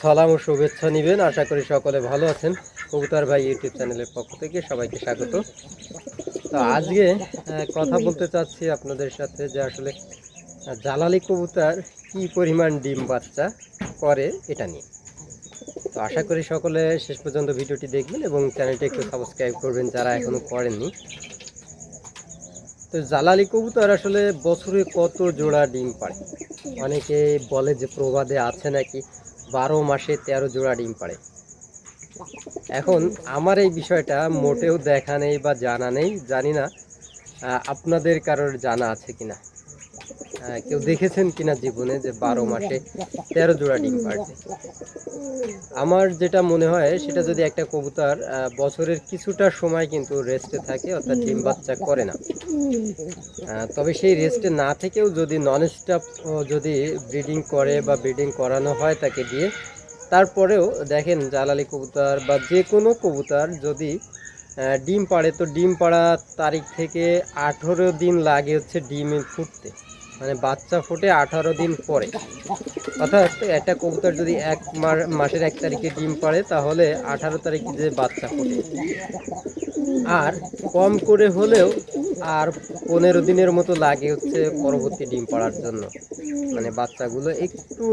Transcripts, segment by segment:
সালাম ও শুভেচ্ছা নেবেন। আশা করি সকলে ভালো আছেন। কবুতর ভাই ইউটিউব চ্যানেলের পক্ষ থেকে সবাইকে স্বাগত। তো আজকে কথা বলতে চাচ্ছি আপনাদের সাথে যে আসলে জালালি কবুতর কি পরিমাণ ডিম বাচ্চা করে এটা নিয়ে। তো আশা করি সকলে শেষ পর্যন্ত ভিডিওটি দেখবেন এবং চ্যানেলটি একটু সাবস্ক্রাইব করবেন যারা এখনও করেননি। তো জালালি কবুতর আসলে বছরে কত জোড়া ডিম পাড়ে? অনেকে বলে যে প্রবাদে আছে নাকি বারো মাসে তেরো জোড়া ডিম পাড়ে। এখন আমার এই বিষয়টা মোটেও দেখা নেই বা জানা নেই, জানি না আপনাদের কারোর জানা আছে কিনা। কেউ দেখেছেন কিনা জীবনে যে বারো মাসে তেরো জোড়া ডিম পাড়বে আমার যেটা মনে হয়, সেটা যদি একটা কবুতর বছরের কিছুটা সময় কিন্তু রেস্টে থাকে, অর্থাৎ ডিম বাচ্চা করে না। তবে সেই রেস্টে না থেকেও যদি নন স্টপ যদি ব্রিডিং করে বা ব্রিডিং করানো হয় তাকে দিয়ে, তারপরেও দেখেন, জালালি কবুতর বা যে কোনো কবুতর যদি ডিম পাড়ে। তো ডিম পাড়া তারিখ থেকে আঠেরো দিন লাগে হচ্ছে ডিম ফুটতে। মানে বাচ্চা ফুটে আঠারো দিন পরে। অর্থাৎ একটা কবুতর যদি এক মাসের এক তারিখে ডিম পাড়ে, তাহলে আঠারো তারিখে যে বাচ্চা ফোটে। আর কম করে হলেও আর পনেরো দিনের মতো লাগে হচ্ছে পরবর্তী ডিম পাড়ার জন্য। মানে বাচ্চাগুলো একটু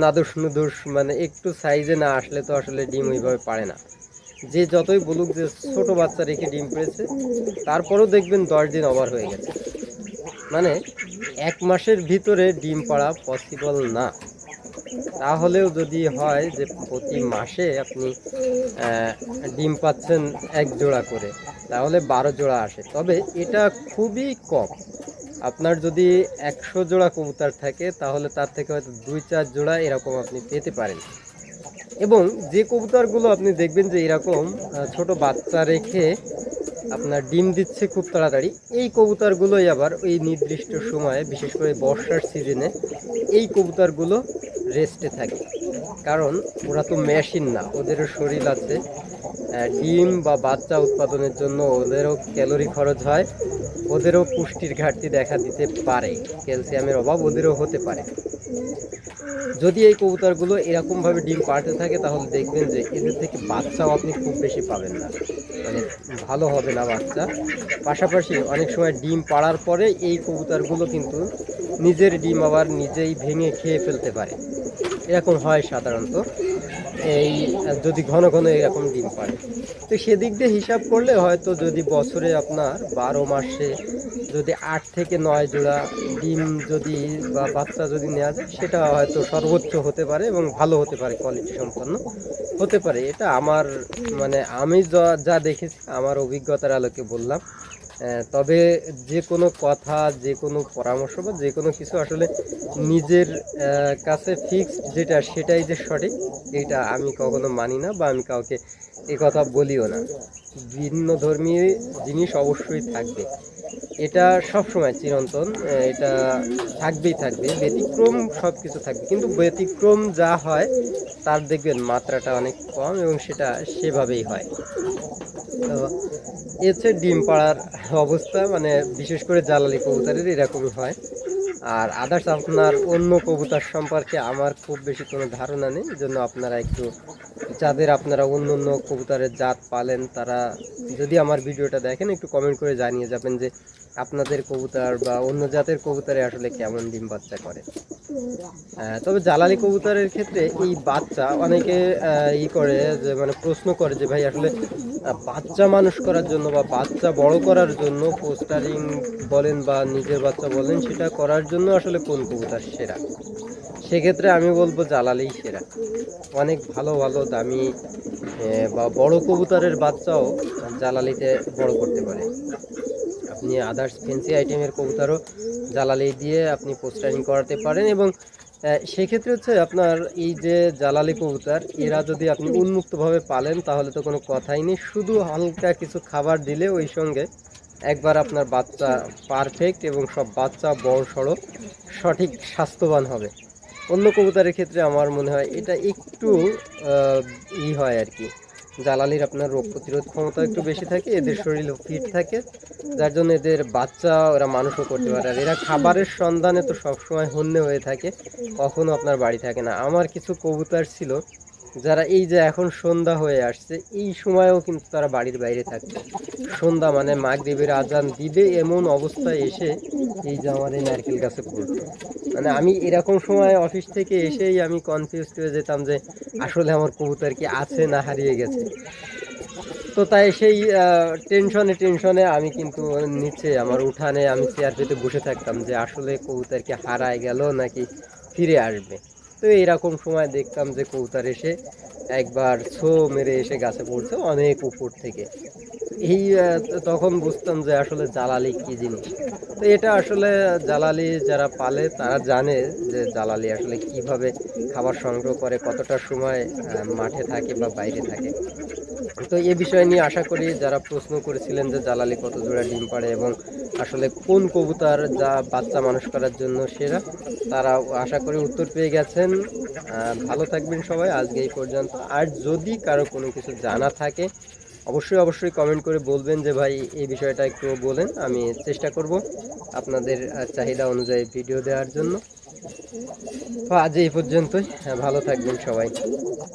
নাদুস নুদুস মানে একটু সাইজে না আসলে তো আসলে ডিম ওইভাবে পারে না। যে যতই বলুক যে ছোট বাচ্চা রেখে ডিম পেড়েছে, তারপরেও দেখবেন দশ দিন ওভার হয়ে গেছে। মানে এক মাসের ভিতরে ডিম পাড়া পসিবল না। তাহলেও যদি হয় যে প্রতি মাসে আপনি ডিম পাচ্ছেন এক জোড়া করে, তাহলে বারো জোড়া আসে। তবে এটা খুবই কম। আপনার যদি একশো জোড়া কবুতর থাকে, তাহলে তার থেকে হয়তো দুই চার জোড়া এরকম আপনি পেতে পারেন। এবং যে কবুতরগুলো আপনি দেখবেন যে এরকম ছোট বাচ্চা রেখে আপনার ডিম দিচ্ছে খুব তাড়াতাড়ি, এই কবুতরগুলোই আবার ওই নির্দিষ্ট সময়ে, বিশেষ করে বর্ষার সিজনে এই কবুতরগুলো রেস্টে থাকে। কারণ ওরা তো মেশিন না, ওদেরও শরীর আছে। ডিম বা বাচ্চা উৎপাদনের জন্য ওদেরও ক্যালোরি খরচ হয়, ওদেরও পুষ্টির ঘাটতি দেখা দিতে পারে। ক্যালসিয়ামের অভাব ওদেরও হতে পারে। যদি এই কবুতরগুলো এরকমভাবে ডিম পাড়তে থাকে, তাহলে দেখবেন যে এদের থেকে বাচ্চাও আপনি খুব বেশি পাবেন না। মানে ভালো হবে না বাচ্চা। পাশাপাশি অনেক সময় ডিম পাড়ার পরে এই কবুতরগুলো কিন্তু নিজের ডিম আবার নিজেই ভেঙে খেয়ে ফেলতে পারে। এরকম হয় সাধারণত। এই, যদি ঘন ঘন এরকম ডিম পাড়ে। তো সেদিক দিয়ে হিসাব করলে হয়তো যদি বছরে আপনার বারো মাসে যদি আট থেকে নয় জোড়া ডিম যদি বা বাচ্চা যদি নেওয়া যায়, সেটা হয়তো সর্বোচ্চ হতে পারে এবং ভালো হতে পারে কোয়ালিটি সম্পন্ন হতে পারে। এটা আমার মানে আমি যা যা দেখেছি, আমার অভিজ্ঞতার আলোকে বললাম। তবে যে কোনো কথা, যে কোনো পরামর্শ বা যে কোনো কিছু আসলে নিজের কাছে ফিক্সড যেটা, সেটাই যে সঠিক, এটা আমি কখনো মানি না বা আমি কাউকে এ কথা বলিও না। ভিন্ন ধর্মী জিনিস অবশ্যই থাকবে। এটা সব সময় চিরন্তন এটা থাকবেই থাকবে, ব্যতিক্রম সব কিছু থাকবে, কিন্তু ব্যতিক্রম যা হয়, তার দেখবেন মাত্রাটা অনেক কম এবং সেটা সেভাবেই হয়। তো এ হচ্ছে ডিম পাড়ার অবস্থা মানে বিশেষ করে জ্বালালি কবুতারের এরকমই হয়। আর আদার্স আপনার অন্য কবুতর সম্পর্কে আমার খুব বেশি কোনো ধারণা নেই জন্য আপনারা একটু যাদের আপনারা অন্য অন্য কবুতরের জাত পালেন, তারা যদি আমার ভিডিওটা দেখেন, একটু কমেন্ট করে জানিয়ে যাবেন যে আপনাদের কবুতর বা অন্য জাতের কবুতরে আসলে কেমন ডিম বাচ্চা করে? তবে জ্বালালি কবুতরের ক্ষেত্রে এই বাচ্চা অনেকে ই করে যে মানে প্রশ্ন করে যে, ভাই, আসলে বাচ্চা মানুষ করার জন্য বা বাচ্চা বড় করার জন্য পোস্টারিং বলেন বা নিজের বাচ্চা বলেন, সেটা করার জন্য আসলে কোন কবুতর সেরা? সেক্ষেত্রে আমি বলব জ্বালালেই সেরা। অনেক ভালো ভালো, দামি বা বড় কবুতরের বাচ্চাও জ্বালালিতে বড় করতে পারে। আপনি আদার্স ফেন্সি আইটেমের কবুতরও জ্বালালি দিয়ে আপনি পোস্টারিং করাতে পারেন এবং সেক্ষেত্রে হচ্ছে আপনার এই যে জ্বালালি কবুতর, এরা যদি আপনি উন্মুক্তভাবে পালেন তাহলে তো কোনো কথাই নেই। শুধু হালকা কিছু খাবার দিলে ওই সঙ্গে একবার আপনার বাচ্চা পারফেক্ট এবং সব বাচ্চা বড় সড়ো সঠিক স্বাস্থ্যবান হবে। অন্য কবুতরের ক্ষেত্রে আমার মনে হয় এটা একটু ই হয় আর কি। জালালির আপনার রোগ প্রতিরোধ ক্ষমতা একটু বেশি থাকে, এদের শরীরও ফিট থাকে, যার জন্য এদের বাচ্চা ওরা মানুষও করতে পারে। আর এরা খাবারের সন্ধানে তো সবসময় হন্যে হয়ে থাকে, কখনো আপনার বাড়ি থাকে না। আমার কিছু কবুতর ছিল, যারা এই যে এখন সন্ধ্যা হয়ে আসছে, এই সময়েও কিন্তু তারা বাড়ির বাইরে থাকতো। সন্ধ্যা মানে মাগরিবের আজান দিবে এমন অবস্থায় এসে এই যে আমার এই নারকেল গাছে পড়তো। মানে আমি এরকম সময় অফিস থেকে এসেই আমি কনফিউজ হয়ে যেতাম যে আসলে আমার কবুতর কি আছে না হারিয়ে গেছে। তো তাই সেই টেনশনে টেনশনে আমি কিন্তু নিচে, আমার উঠানে আমি চেয়ার পেতে বসে থাকতাম যে আসলে কবুতর কি হারায় গেল নাকি ফিরে আসবে। তো এইরকম সময় দেখতাম যে কবুতর এসে একবার ছো মেরে এসে গাছে পড়ছে অনেক উপর থেকে। এই তখন বুঝতাম যে আসলে জালালি কি জিনিস। তো এটা আসলে জালালি যারা পালে, তারা জানে যে জালালি আসলে কীভাবে খাবার সংগ্রহ করে, কতটা সময় মাঠে থাকে বা বাইরে থাকে। তো এ বিষয় নিয়ে আশা করি যারা প্রশ্ন করেছিলেন যে জালালি কত জোড়া ডিম পাড়ে এবং আসলে কোন কবুতর যা বাচ্চা মানুষ করার জন্য সেরা, তারা আশা করি উত্তর পেয়ে গেছেন। ভালো থাকবেন সবাই, আজকে এই পর্যন্ত। আর যদি কারও কোনো কিছু জানা থাকে অবশ্যই অবশ্যই কমেন্ট করে বলবেন যে ভাই এই বিষয়টা একটু বলেন আমি চেষ্টা করব আপনাদের চাহিদা অনুযায়ী ভিডিও দেওয়ার জন্য। আজ এই পর্যন্তই হ্যাঁ, ভালো থাকবেন সবাই।